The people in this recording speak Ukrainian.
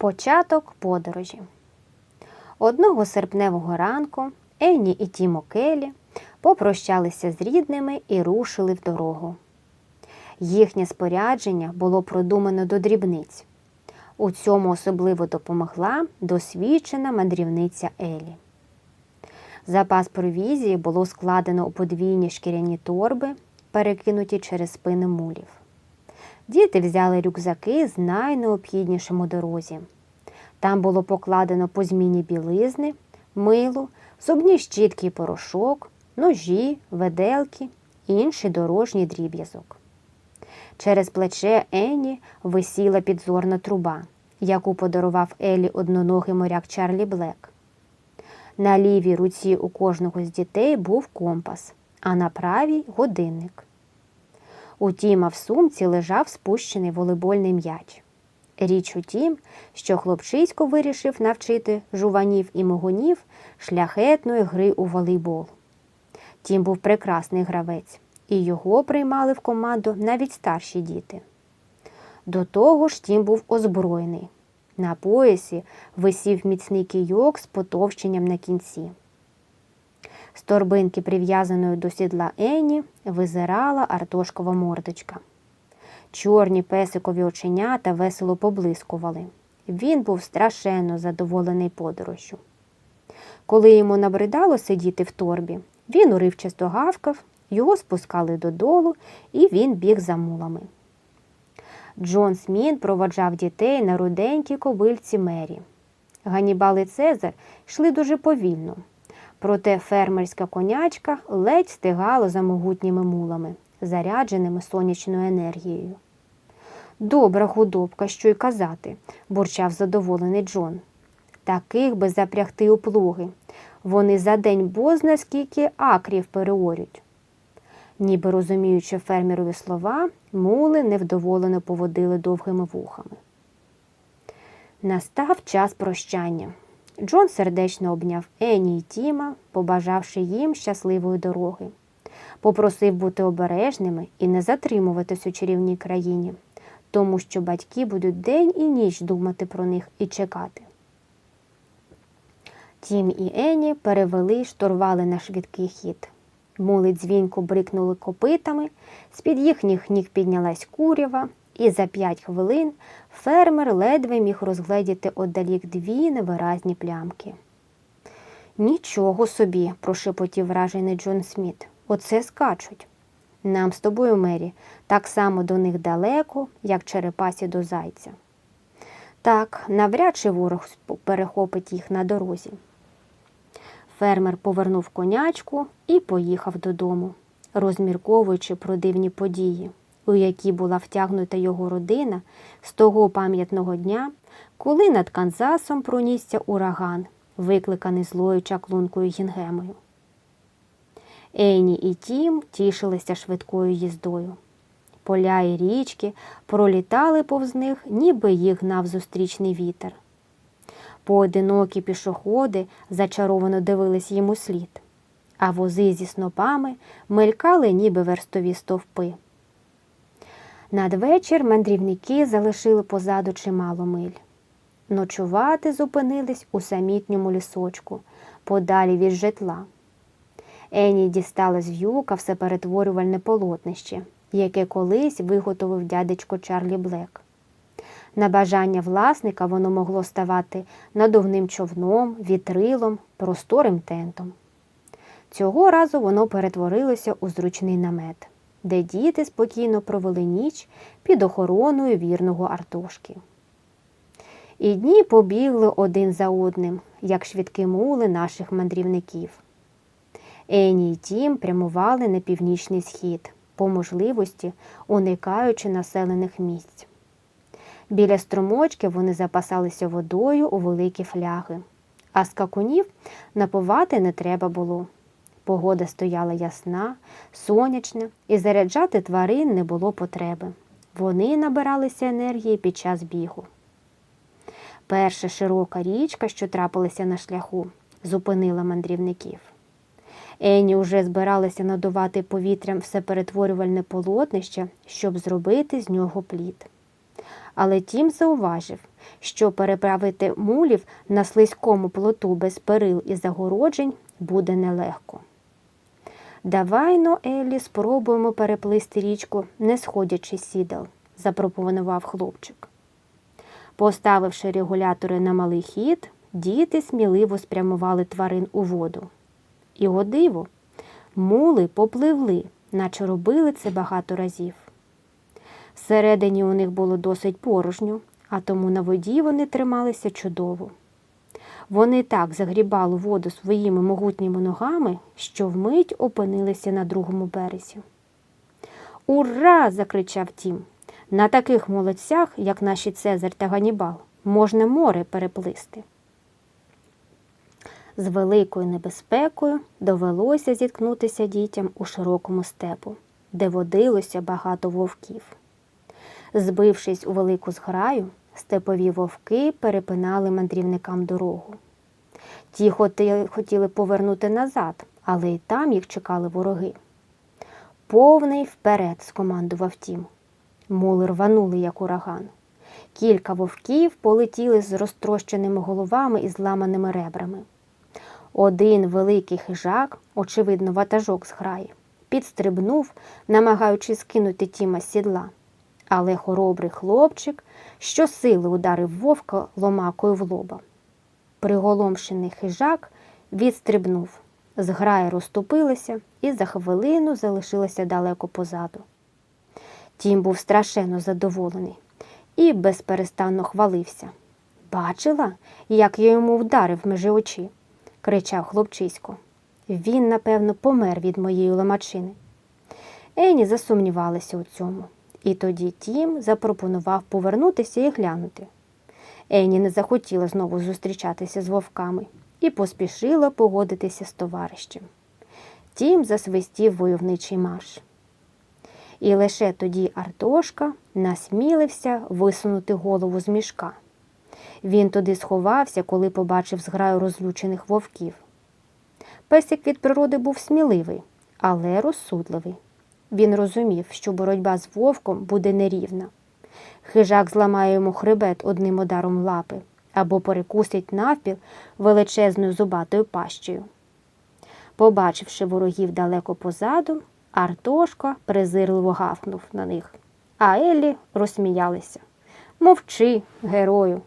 Початок подорожі. Одного серпневого ранку Енні і Тімо Келі попрощалися з рідними і рушили в дорогу. Їхнє спорядження було продумано до дрібниць. У цьому особливо допомогла досвідчена мандрівниця Елі. Запас провізії було складено у подвійні шкіряні торби, перекинуті через спини мулів. Діти взяли рюкзаки з найнеобхіднішим у дорозі. Там було покладено по зміні білизни, мило, зубні щітки і порошок, ножі, веделки інший дорожній дріб'язок. Через плече Енні висіла підзорна труба, яку подарував Елі одноногий моряк Чарлі Блек. На лівій руці у кожного з дітей був компас, а на правій годинник. У Тіма в сумці лежав спущений волейбольний м'яч. Річ у тім, що хлопчисько вирішив навчити жуванів і могунів шляхетної гри у волейбол. Тім був прекрасний гравець, і його приймали в команду навіть старші діти. До того ж, Тім був озброєний. На поясі висів міцний кийок з потовщенням на кінці. З торбинки, прив'язаної до сідла Ені, визирала артошкова мордочка. Чорні песикові оченята весело поблискували. Він був страшенно задоволений подорожжю. Коли йому набридало сидіти в торбі, він уривчасто гавкав, його спускали додолу, і він біг за мулами. Джон Сміт проводжав дітей на руденькій кобильці Мері. Ганібал і Цезар йшли дуже повільно, проте фермерська конячка ледь стигала за могутніми мулами, зарядженими сонячною енергією. Добра худобка, що й казати, бурчав задоволений Джон. Таких би запрягти у плуги. Вони за день бозна скільки акрів переорють. Ніби розуміючи фермерові слова, мули невдоволено поводили довгими вухами. Настав час прощання. Джон сердечно обняв Ені й Тіма, побажавши їм щасливої дороги. Попросив бути обережними і не затримуватись у чарівній країні, тому що батьки будуть день і ніч думати про них і чекати. Тім і Ені перевели штурвали на швидкий хід. Мули дзвінко брикнули копитами, з-під їхніх ніг піднялась курява, і за п'ять хвилин фермер ледве міг розгледіти отдалік дві невиразні плямки. Нічого собі, прошепотів вражений Джон Сміт. Оце скачуть. Нам з тобою, Мері, так само до них далеко, як черепасі до зайця. Так, навряд чи ворог перехопить їх на дорозі. Фермер повернув конячку і поїхав додому, розмірковуючи про дивні події, у які була втягнута його родина з того пам'ятного дня, коли над Канзасом пронісся ураган, викликаний злою чаклункою Гінгемою. Ейні і Тім тішилися швидкою їздою. Поля і річки пролітали повз них, ніби їх гнав зустрічний вітер. Поодинокі пішоходи зачаровано дивились їм у слід, а вози зі снопами мелькали, ніби верстові стовпи. Надвечір мандрівники залишили позаду чимало миль. Ночувати зупинились у самітньому лісочку, подалі від житла. Ені дістала з в'юка все перетворювальне полотнище, яке колись виготовив дядечко Чарлі Блек. На бажання власника воно могло ставати надувним човном, вітрилом, просторим тентом. Цього разу воно перетворилося у зручний намет, де діти спокійно провели ніч під охороною вірного Артошки. І дні побігли один за одним, як швидкі мули наших мандрівників. Ені й Тім прямували на північний схід, по можливості уникаючи населених місць. Біля струмочки вони запасалися водою у великі фляги, а скакунів напувати не треба було. Погода стояла ясна, сонячна, і заряджати тварин не було потреби. Вони набиралися енергії під час бігу. Перша широка річка, що трапилася на шляху, зупинила мандрівників. Ені уже збиралася надувати повітрям все перетворювальне полотнище, щоб зробити з нього плід. Але тім зауважив, що переправити мулів на слизькому плоту без перил і загороджень буде нелегко. Давай но, Еллі, спробуємо переплисти річку, не сходячи з сідал, запропонував хлопчик. Поставивши регулятори на малий хід, діти сміливо спрямували тварин у воду. І о диво, мули попливли, наче робили це багато разів. Всередині у них було досить порожньо, а тому на воді вони трималися чудово. Вони так загрібали воду своїми могутніми ногами, що вмить опинилися на другому березі. Ура! закричав Тім. На таких молодцях, як наші Цезар та Ганібал, можна море переплисти. З великою небезпекою довелося зіткнутися дітям у широкому степу, де водилося багато вовків. Збившись у велику зграю, степові вовки перепинали мандрівникам дорогу. Ті хотіли повернути назад, але й там їх чекали вороги. Повний вперед, скомандував Тім. Мули рванули, як ураган. Кілька вовків полетіли з розтрощеними головами і зламаними ребрами. Один великий хижак, очевидно, ватажок з граї, підстрибнув, намагаючись скинути Тіма з сідла. Але хоробрий хлопчик щосили ударив вовка ломакою в лоба. Приголомшений хижак відстрибнув. Зграя розступилася і за хвилину залишилася далеко позаду. Тім був страшенно задоволений і безперестанно хвалився. Бачила, як я йому вдарив межі очі, кричав хлопчисько. Він, напевно, помер від моєї ломачини. Ені засумнівалася у цьому, і тоді Тім запропонував повернутися і глянути. Ені не захотіла знову зустрічатися з вовками і поспішила погодитися з товаришем. Тім засвистів войовничий марш. І лише тоді Артошка насмілився висунути голову з мішка. Він туди сховався, коли побачив зграю розлючених вовків. Песик від природи був сміливий, але розсудливий. Він розумів, що боротьба з вовком буде нерівна. Хижак зламає йому хребет одним ударом лапи або перекусить навпіл величезною зубатою пащею. Побачивши ворогів далеко позаду, Артошка презирливо гавкнув на них, а Еллі розсміялися. Мовчи, герою,